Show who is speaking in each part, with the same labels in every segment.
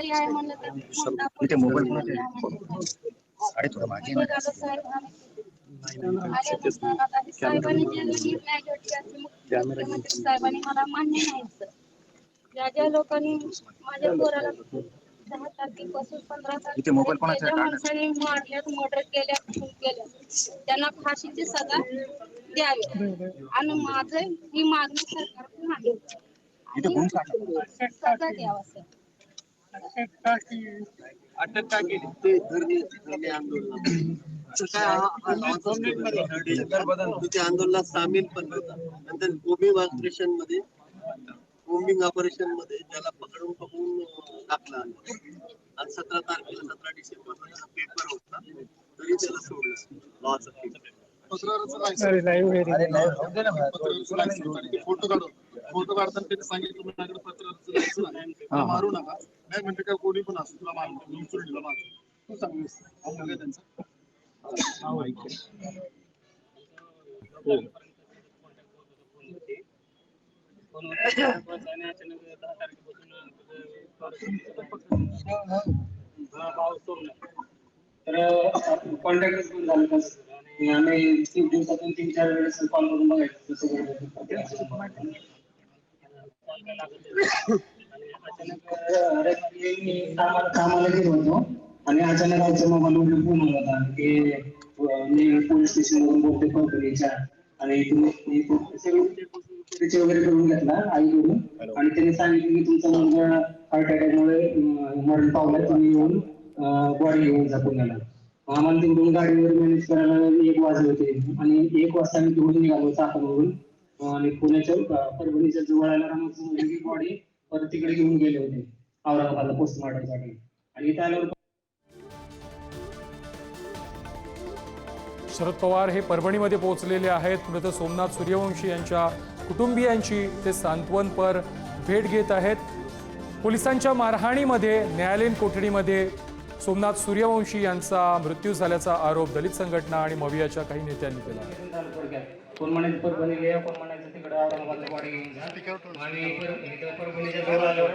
Speaker 1: तरी आहे म्हणलं तर कोणता
Speaker 2: इथे मोबाईल कोणाचा
Speaker 1: पोलीस
Speaker 2: आहे?
Speaker 1: आहे?
Speaker 2: अरे थोडं मागे
Speaker 1: म्हणजे झालं साहेब, आम्ही- आल्यापासून आता साहेबांनी जे निर्णय घेतले असते, मुख्यमंत्री साहेबांनी मला मान्य नाही सर. ज्या ज्या लोकांनी माझ्या पोराला दहा तारखेपासून पंधरा
Speaker 2: इथे मोबाईल कोणाचा आहे?
Speaker 1: ज्या माणसाने मारल्यात मर्डर केल्या खून केल्या त्यांना फाशीची सजा द्यावी आणि माझं ही मागणी सरकारकडून आहे
Speaker 2: इथे काढला.
Speaker 1: सजा द्यावा सर
Speaker 3: अटक का केली? ते धरणे धरणे आंदोलन. असं काय त्या आंदोलनात सामील पण होता. नंतर कोबिंग ऑपरेशनमध्ये कोबिंग ऑपरेशनमध्ये त्याला पकडून पकडून टाकलं आणि सतरा तारखेला सतरा डिसेंबरला पेपर होता. तरी त्याला सोडलं. लॉचा पेपर.
Speaker 4: फोटो काढून. फोटो काढताना त्यांनी सांगितलं पत्राचं मला मारू नका. नाही म्हणजे काय कोणी पण असो तुला मार मी तू सांगितलं हा त्यांचा.
Speaker 5: तर कॉन्टॅक्ट पण झालं नसतं. आणि आम्ही तीन दिवसातून तीन चार वेळेस कॉल करून बघायचं. अचानक मी कामाला कामाला गेलो होतो. आणि अचानक आमच्या मोबाईल फोन आला होता. की मी पोलीस स्टेशन वरून बोलते कंपनीच्या आणि तुम्ही सगळं वगैरे करून घेतला आईकडून. आणि त्यांनी सांगितलं की तुमचा मुलगा हार्ट अटॅकमुळे मरण पावलाय. तुम्ही येऊन बॉडी घेऊन जा पुण्याला. आम्हाला तिकडून गाडीवर मॅनेज करायला एक वाजले होते. आणि एक वाजता आम्ही तिकडून निघालो चाकणवरून आणि पुण्याच्या परभणीच्या जवळ आला रामाची बॉडी परत तिकडे घेऊन गेले होते औरंगाबादला पोस्टमॉर्टमसाठी आणि इथे आल्यावर
Speaker 6: शरद पवार हे परभणीमध्ये पोहोचलेले आहेत. मृत सोमनाथ सूर्यवंशी यांच्या कुटुंबियांची ते सांत्वनपर भेट घेत आहेत. पोलिसांच्या मारहाणीमध्ये न्यायालयीन कोठडीमध्ये सोमनाथ सूर्यवंशी यांचा मृत्यू झाल्याचा आरोप दलित संघटना आणि मवियाच्या काही नेत्यांनी केला आहे.
Speaker 5: कोण म्हणायचं परभणीला या, कोण म्हणायचं तिकडे औरंगाबादला गाडी घेऊन जा. आणि इथं परभणीच्या जवळ आल्यावर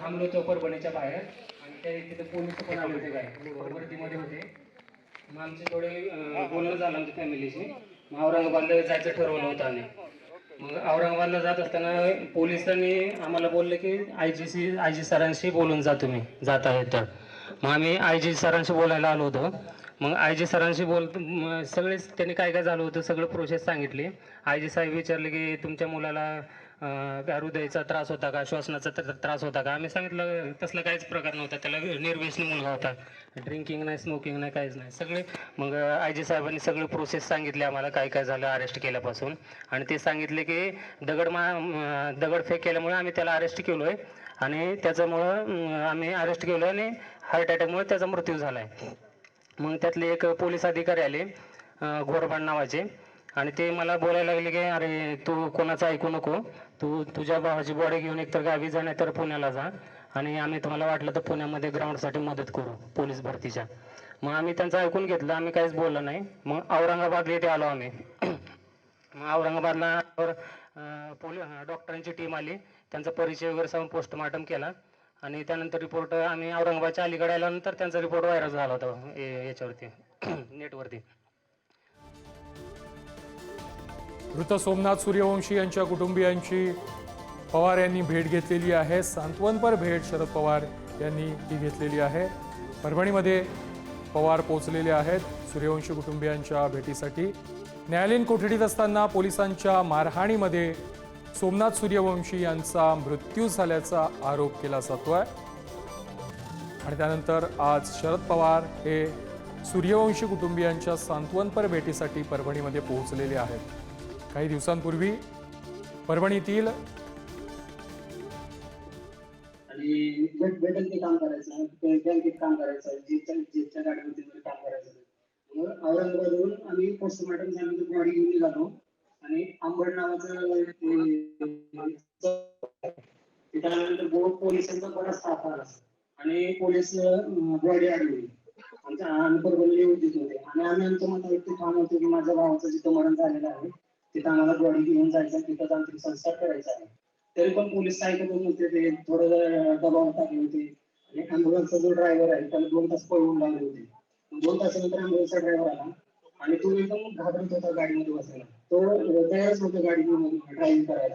Speaker 5: थांबलो होतो परभणीच्या बाहेर. आणि त्या तिथे पोलीस पण आले होते काय वर्दीमध्ये होते. मग आमचे थोडे बोलणं झालं आमच्या फॅमिलीशी. मग औरंगाबादला जायचं ठरवलं होतं आम्ही. मग औरंगाबादला जात असताना पोलिसांनी आम्हाला बोलले की I G C I G सरांशी बोलून जा तुम्ही. जात आहे तर मग आम्ही आय जी सरांशी बोलायला आलो होतो. मग आय जी सरांशी बोल म- सगळेच त्यांनी काय काय झालं होतं सगळं प्रोसेस सांगितली. आय जी साहेब विचारले की तुमच्या मुलाला हृदयाचा त्रास होता का श्वसनाचा त्रास होता का? आम्ही सांगितलं तसला काहीच प्रकार नव्हता त्याला निर्व्यसनी मुलगा होता. ड्रिंकिंग नाही स्मोकिंग नाही काहीच नाही सगळे. मग आय जी साहेबांनी सगळे प्रोसेस सांगितले आम्हाला काय काय झालं अरेस्ट केल्यापासून. आणि ते सांगितले की दगड मा दगडफेक केल्यामुळे आम्ही त्याला अरेस्ट केलो आहे आणि त्याच्यामुळं आम्ही अरेस्ट केलो आणि हार्ट अटॅकमुळे त्याचा मृत्यू झाला आहे मग त्यातले एक पोलीस अधिकारी आले अं, घोरबाण नावाचे. आणि ते मला बोलायला लागले की अरे तू कोणाचं ऐकू नको. तू तुझ्या भावाची बॉडी घेऊन एकतर गावी जा नाही तर पुण्याला जा. आणि आम्ही तुम्हाला वाटलं तर पुण्यामध्ये ग्राउंडसाठी मदत करू पोलीस भरतीच्या. मग आम्ही त्यांचं ऐकून घेतलं आम्ही काहीच बोललो नाही. मग औरंगाबाद येथे आलो आम्ही. मग औरंगाबादला अं, पोली डॉक्टरांची टीम आली. त्यांचा परिचय वगैरे सांगून पोस्टमार्टम केला. आणि त्यानंतर रिपोर्ट आम्ही औरंगाबादच्या अलीकडे आल्यानंतर त्यांचा रिपोर्ट व्हायरल झाला होता याच्यावरती नेटवरती.
Speaker 6: मृत सोमनाथ सूर्यवंशी यांच्या कुटुंबियांची पवार यांनी भेट घेतलेली आहे. सांत्वनपर भेट शरद पवार यांनी ही घेतलेली आहे. परभणीमध्ये पवार पोहोचलेले आहेत सूर्यवंशी कुटुंबियांच्या भेटीसाठी. न्यायालयीन कोठडीत असताना पोलिसांच्या मारहाणीमध्ये सोमनाथ सूर्यवंशी यांचा मृत्यू झाल्याचा आरोप केला जातो आहे आणि त्यानंतर आज शरद पवार हे सूर्यवंशी कुटुंबियांच्या सांत्वनपर भेटीसाठी परभणीमध्ये पोहोचलेले आहेत. काही दिवसांपूर्वी परभणीतील
Speaker 5: आणि भेटेल ते काम करायचं बँकेत काम करायचं जेच्या जेच्या गाडीवरती काम करायचं औरंगाबादवरून आम्ही पोस्टमॉर्टम झाल्यानंतर बॉडी घेऊन निघालो आणि आंबड नावाचं ते- तिथं पोलिसांचा बराच ताफा आला आणि पोलीस बॉडी आढळली आमच्या आम्ही परभणी येऊ होते आणि आम्ही आमचं म्हणत मतावरती ठाम होतो की माझ्या भावाचं जिथं मरण झालेलं आहे तिथं आम्हाला बॉडी घेऊन जायचं तिथं तांत्रिक संस्कार करायचा आहे. तरी पण पोलीस ऐकतच नव्हते ते थोडं जरा दबाव टाकले होते. आणि अँब्युलन्सचा जो ड्रायव्हर आहे त्याला दोन तास पळवून लागले होते. दोन तासानंतर अँब्युलन्सचा ड्रायव्हर आला. आणि तो एकदम घाबरत होता गाडीमध्ये बसायला. तो तयारच होता गाडीमध्ये ड्रायव्हिंग करायला.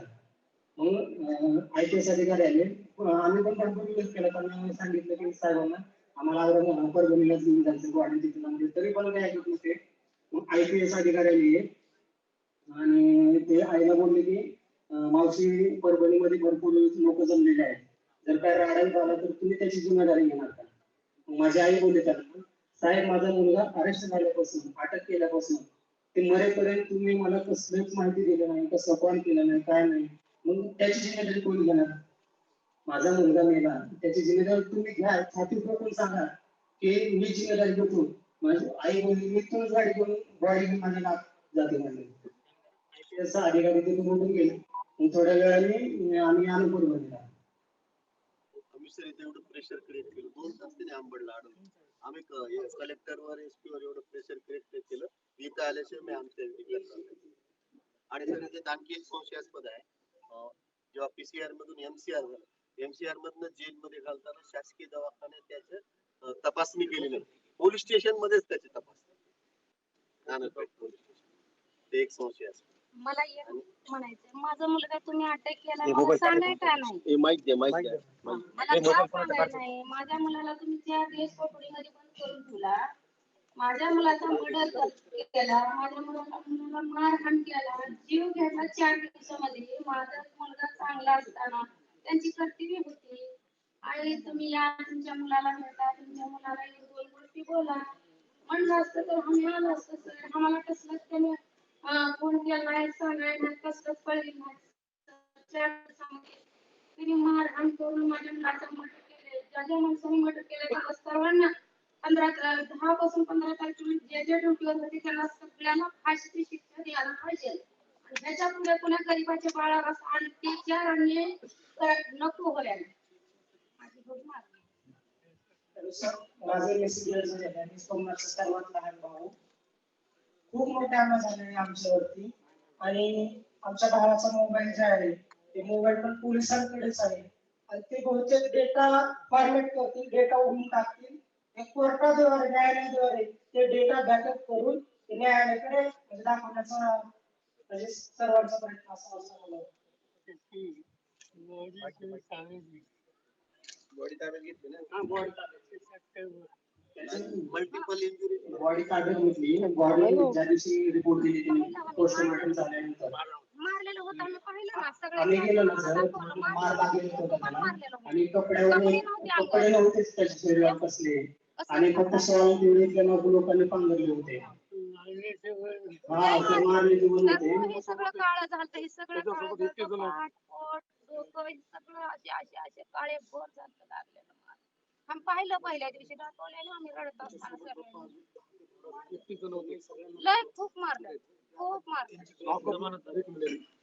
Speaker 5: हो, मग आय पी एस अधिकारी आले. आम्ही पण भरपूर विरोध केला त्यांना सांगितलं की साहेबांना आम्हाला औरंगाबाद परभणीला घेऊन जायचं गाडी तिथे लावली तरी पण काय ऐकत नसते मग आय पी एस अधिकारी आले. आणि ते आईला बोलले की अं, मावशी परभणीमध्ये भरपूर लोक जमलेले आहेत. जर काय राडायला झाला तर तुम्ही त्याची जिम्मेदारी घेणार का? माझी आई बोलले त्यांना साहेब माझा मुलगा अरेस्ट झाल्यापासून अटक केल्यापासून ते मरेपर्यंत तुम्ही मला कसलीच माहिती दिली नाही कसं कॉल केलं नाही काय नाही. मग त्याची जिम्मेदारी कोण घेणार? माझा मुलगा मेला. त्याची जिम्मेदारी तुम्ही घ्या. छाती पण सांगा की मी जिम्मेदारी घेतो. माझी आई बोलली मी तुझ गाडी घेऊन बॉडी घेऊन माझ्या नाक जाते म्हणजे असं अधिकारी तिथे बोलून गेले. मग थोड्या वेळाने आम्ही अनुकूल बनला
Speaker 3: कमिशनर एवढं प्रेशर क्रिएट केलं. दोन तास त्याने आंबडला आम्ही कलेक्टर वर वर एवढं प्रेशर क्रिएट केलं. इथं आल्याशिवाय मी आमच्या. आणि सर त्याच्यात आणखी एक संशयास्पद आहे. जेव्हा पीसीआर मधून एमसीआर झालं एमसीआर मधनं जेल मध्ये घालताना शासकीय दवाखान्यात त्याचं तपासणी केली नाही पोलीस स्टेशन मध्येच त्याची तपासणी नानकपेठ पोलीस स्टेशन. ते एक संशयास्पद
Speaker 1: मला एक म्हणायचं माझा मुलगा तुम्ही अटक केला मला
Speaker 3: मोबाईल
Speaker 1: सांगाय का नाही?
Speaker 3: माहीत माहीत
Speaker 1: मला का सांगाय नाही. माझ्या मुलाला तुम्ही चार दिवस कोठडीमध्ये बंद करून ठेवला. माझ्या मुलाचा मर्डर केला माझ्या मुलाला मारहाण केला. जीव घ्यायचा चार दिवसामध्ये. माझा मुलगा चांगला असताना त्यांची कर्तव्य होती. आणि तुम्ही या तुमच्या मुलाला भेटा. तुमच्या मुलाला एक दोन गोष्टी बोला. म्हणलं असतं तर आम्ही आलो असतो सर. आम्हाला कसलंच त्याने फोन केला नाही सांगाय कसलंच कळली नाही. चार तिने मारहाण करून माझ्या मुलाचं मर्डर केले. ज्या ज्या माणसाने मर्डर केले त्या सर्वांना पंधरा दहा पासून पंधरा तारखेला जे म्हणजे जे ड्युटीवर होते त्यांना सगळ्यांना फाशीची शिक्षा द्यायला पाहिजे. आणि पुढे पुन्हा गरीबाच्या बाळाला आणि आणि नको बोलायला खूप
Speaker 5: माझं मेसेज सर्वात लहान भाऊ. खूप मोठा अन्याय आहे आमच्यावरती. आणि आमच्या भावाचा मोबाईल जे आहे ते मोबाईल पण पोलिसांकडेच आहे. आणि ते बहुतेक डेटा फॉर्मेट करतील डेटा उघडून टाकतील. कोर्टाद्वारे न्यायालयाद्वारे ते डेटा बॅकअप करून न्यायालयाकडे म्हणजे दाखवण्याचा म्हणजे सर्वांचा प्रयत्न असा असं.
Speaker 3: बॉडी ताब्यात घेतली ना
Speaker 5: हा, body ताब्यात.
Speaker 3: मल्टिपल इंजुरी
Speaker 5: बॉडी ताब्यात घेतली बॉडी ज्या दिवशी रिपोर्ट दिली त्यांनी पोस्टमॉर्टम झाल्यानंतर.
Speaker 1: मारलेलं होतं आम्ही पाहिलं ना
Speaker 5: गेलो ना सर. मार लागलेला होता. आणि कपड्यावर
Speaker 1: कपडे नव्हते अंगावर.
Speaker 5: कपडे नव्हतेच त्याच्या शरीरावर कसले. आणि तेवढे इथल्या लोक- लोकांनी पांघरले होते. हा ते मारले जीवन होते.
Speaker 1: हे सगळं काळं झालं हे सगळं काळं झालं पाठ पोट डोकं हे सगळं असे असे असे काळे भोर झालं लागलेलं मार. आम्ही पाहिलं पहिल्या दिवशी दाखवलेलं आम्ही रडत असताना सगळ्यांनी. लय खूप मारलं खूप मारलं.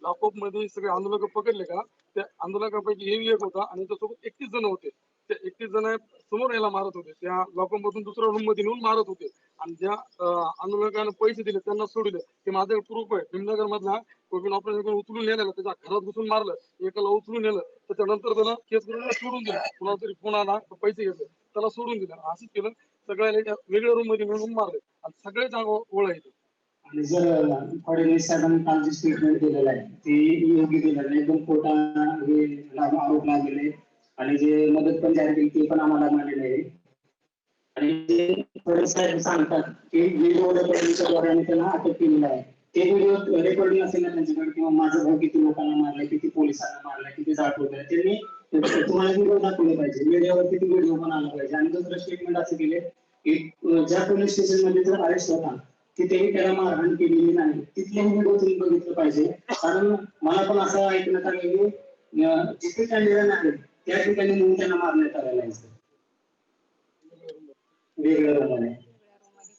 Speaker 4: लॉकअपमध्ये सगळे आंदोलक पकडले का? त्या आंदोलकांपैकी हे एक होता आणि त्यासोबत एकतीस जण होते. ते एकतीस जण समोर याला मारत होते. त्या लॉकअप मधून दुसऱ्या रूममध्ये नेऊन मारत होते. आणि ज्या आंदोलकांना पैसे दिले त्यांना सोडले. ते माझं प्रूफ आहे. भीमनगर मधला कोविड ऑपरेशन उचलून नेलेलं. त्याच्या घरात घुसून मारलं. एकाला उचलून नेलं. त्याच्यानंतर त्याला केस करून सोडून दिलं. कुणाला तरी फोन आला पैसे घेतले. त्याला सोडून दिलं. असंच केलं. सगळ्या वेगळ्या रूममध्ये मिळून मारले. आणि सगळेच ओळ येते
Speaker 5: आणि जर फडणवीस साहेबांनी काल जे स्टेटमेंट दिलेलं आहे ते योग्य दिलेलं आहे एकदम खोटा हे आरोप लागलेले आणि जे मदत पण जाहीर केली ते पण आम्हाला मिळालेले आहे. आणि जे फडणवीस साहेब सांगतात की व्हिडिओ रेकॉर्डिंगच्या त्यांना अटक केलेलं आहे. ते व्हिडिओ रेकॉर्डिंग असेल ना त्यांच्याकडे किंवा माझा भाऊ किती लोकांना मारलाय किती पोलिसांना मारलाय किती जाट वगैरे त्यांनी तुम्हाला व्हिडिओ दाखवले पाहिजे. मीडियावरती ते व्हिडिओ पण आला पाहिजे. आणि दुसरं स्टेटमेंट असं केले की ज्या पोलीस स्टेशनमध्ये जर अरेस्ट होता तिथेही त्याला मारहाण केलेली नाही. तिथलेही व्हिडिओ तुम्ही बघितलं पाहिजे. कारण मला पण असं ऐकण्यात आलं की जिथे कॅन्डिडेट आहे त्या ठिकाणी नेऊन त्यांना मारण्यात आलेला आहे sir. वेगळ्या रूमाने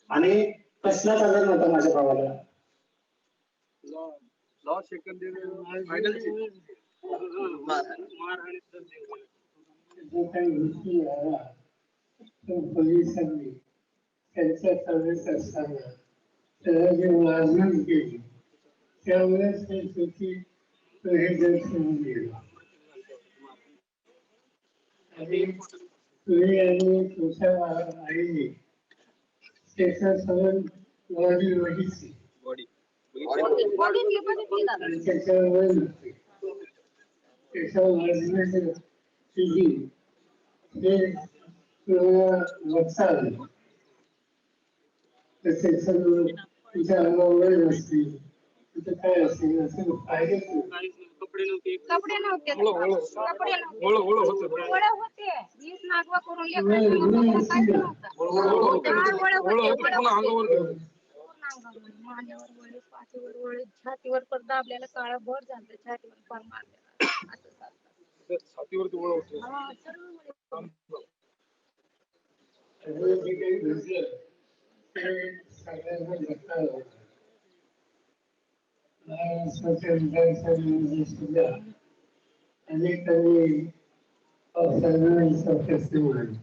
Speaker 5: आणि कसलाच आजार नव्हता माझ्या भावाला. जो काही गोष्टी तो पोलिसांनी त्यांच्या सर्विस असताना त्याला जे मारहाण केली त्यामुळेच ते चुकी तो हे जग सोडून गेला
Speaker 7: आणि तुम्ही आणि तुमच्या आईने त्याचं सगळं बॉडी बघितली
Speaker 1: बघितली बघितली दादा
Speaker 7: आणि त्याच्यावर वय नसते त्याच्यावर वाजण्याचं फिलिंग हे तुम्हाला बघता आलं तर त्याचं तुमच्या अंगावर वय नसते तिथं काय असते असं फायदेच नाही
Speaker 1: कपडे नव्हते. कपडे नव्हते.
Speaker 4: होते.
Speaker 1: वीस नागवा करून हा, पाठीवर वळे, छातीवर पण दाबलेलं काळं भर झालं छातीवर पण मारलेलं. असं
Speaker 4: छातीवरती होते.
Speaker 1: हा, सर्व वळे.
Speaker 7: सगळं जे काही घडलं ते सगळ्यांना धक्का लागला. महाराष्ट्राच्या विधानसभेमध्ये सुद्धा अनेकांनी असाधारणचा प्रश्न मांडला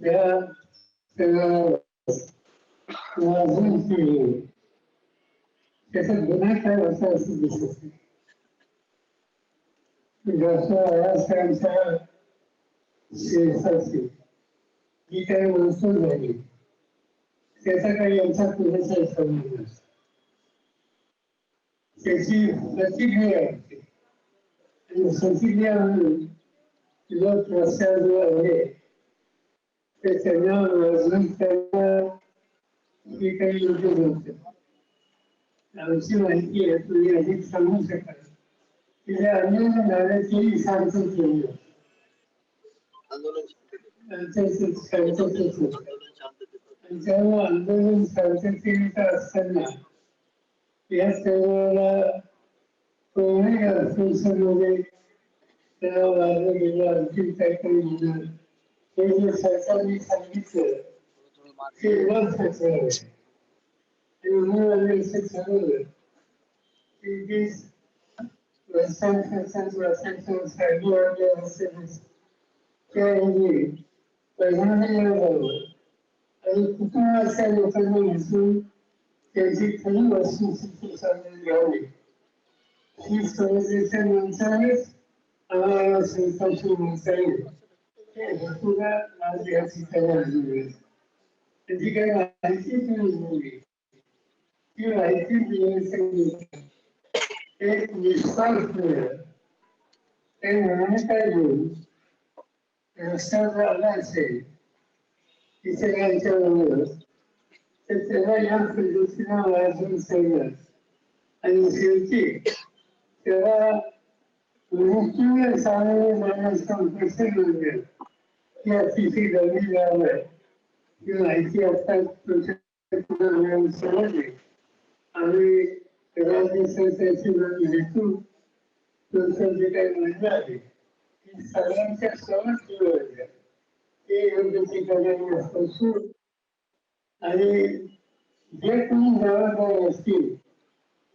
Speaker 7: त्या सगळ्या वाजून केले त्याचा गुन्हा काय असा असं दिसत नाही जसं आळासाहेबांच्या शेषाची जी काही महसूल झाली त्याचा काही यांचा पुरेसा संबंध नसतो त्याची प्रतिक्रिया आणि प्रतिक्रिया म्हणून रस्त्यावर आले ते त्यांना वाजून त्यांना जे काही लोक होते आमची माहिती आहे तुम्ही अधिक सांगू शकाल या अनेक नाण्याची सांगतो केली होती. होतं.
Speaker 3: आंदोलन शांततेत
Speaker 7: आणि जेव्हा आंदोलन शांततेत असताना या सर्वाला कोणी संसदमध्ये त्याला वाढलं गेलं आणखी काय काही गेलं हे जे सरकारने सांगितलं ते न सचवलं आणि म्हणून आम्ही असं ठरवलं की जी वर्षां खर्चात वर्षांच्या साडी वगैरे असेल त्या ह्याची पहिल्यांदा जावं आणि कुटुंबाच्या लोकांना घेऊन त्याची खरी वस्तुस्थिती समजून घ्यावी ही समजण्याच्या माणसानेच आम्हाला संस्थांची माणसं येईल ते हेतूला आज या ठिकाणी आलेली आहे. त्याची काही माहिती तुम्ही दिली ती माहिती दिल्यासाठी एक निष्काळजी ते मान्यता घेऊन रस्त्यावर आला असेल तिथे यांच्या बरोबर तर त्याला या पद्धतीनं वाजून सांगणार आणि शेवटी त्याला मृत्यूला सामोरे जाण्याचा प्रसंग मिळेल की अतिशय गंभीर बाब आहे ही माहिती आता तुमच्या समजली आणि राज्य सरकारची हेतू तुमचं जे काही म्हणणं आहे की सगळ्यांच्या समज ठेवायच्या ते योग्य ठिकाणी असू आणि जे कोणी जबाबदार असतील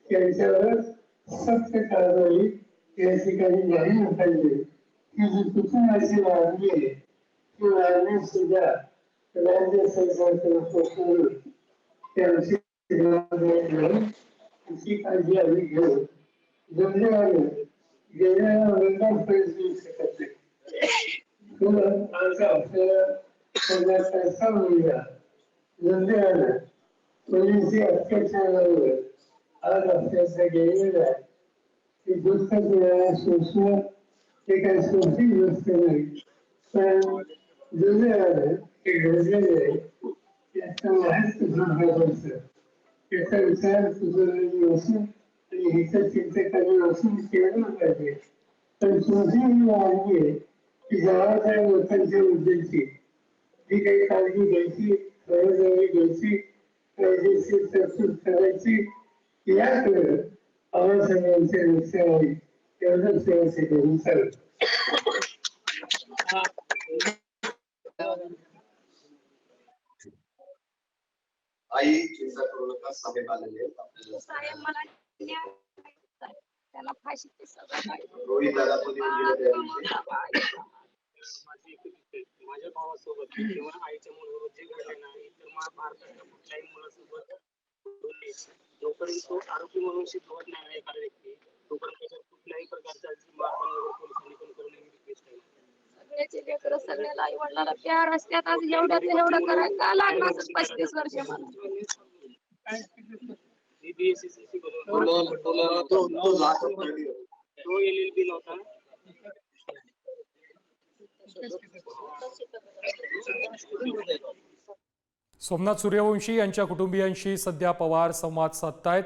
Speaker 7: त्यांच्यावर सक्त कारवाई या ठिकाणी झाली पाहिजे की जी कुटुंबाची मागणी आहे ती मागणी सुद्धा राज्य सरकारकडे पोहोचवून त्यांची जबाबदारी घेऊन तिची काळजी आम्ही घेऊ. दुर्दैवाने गेल्या वर्गात पैसे शकत नाही. तुला आज आपल्याला करण्याचा मुलगा दुर्दैवाने पोलिसी अत्याचारावर आज आपल्याचा गेलेला आहे की दुःख वेळा सोसणं हे काही सोपी गोष्ट नाही पण दुर्दैवाने हे घडलेलं आहे त्याचा महत्त्व महत्वाचं त्याचा विचार सुधारलेली असून आणि हिचं चिंतकाने असून केलं पाहिजे पण तुझी ही की जबाबदार लोकांच्या मुद्द्याची जी काही काळजी घ्यायची खबरदारी घ्यायची कायदेशीर तरतूद करायची याकडे आम्हा सगळ्यांचे लक्ष आहे. एवढंच व्यवस्थित चालेल
Speaker 3: आई चिंता करू नका सभेत आलेले आहेत आपल्याला
Speaker 1: साहेब.
Speaker 3: रोहित दादा
Speaker 5: माझी एकच माझ्या भावासोबत किंवा आईच्या मुलाबरोबर जे घडले नाही तर कुठल्याही मुलासोबत. जोपर्यंत तो आरोपी म्हणून होत नाही एखादा व्यक्ती तोपर्यंत त्याच्यावर कुठल्याही प्रकारचा पोलिसांनी पण
Speaker 1: लेकर सगळ्याला आई वडिलाला प्यार असतात आज एवढ्यात एवढं करायला का असं पस्तीस वर्ष मला
Speaker 5: तो- तो- तो लाख रुपये.
Speaker 6: सोमनाथ सूर्यवंशी यांच्या कुटुंबियांशी सध्या पवार संवाद साधतायत.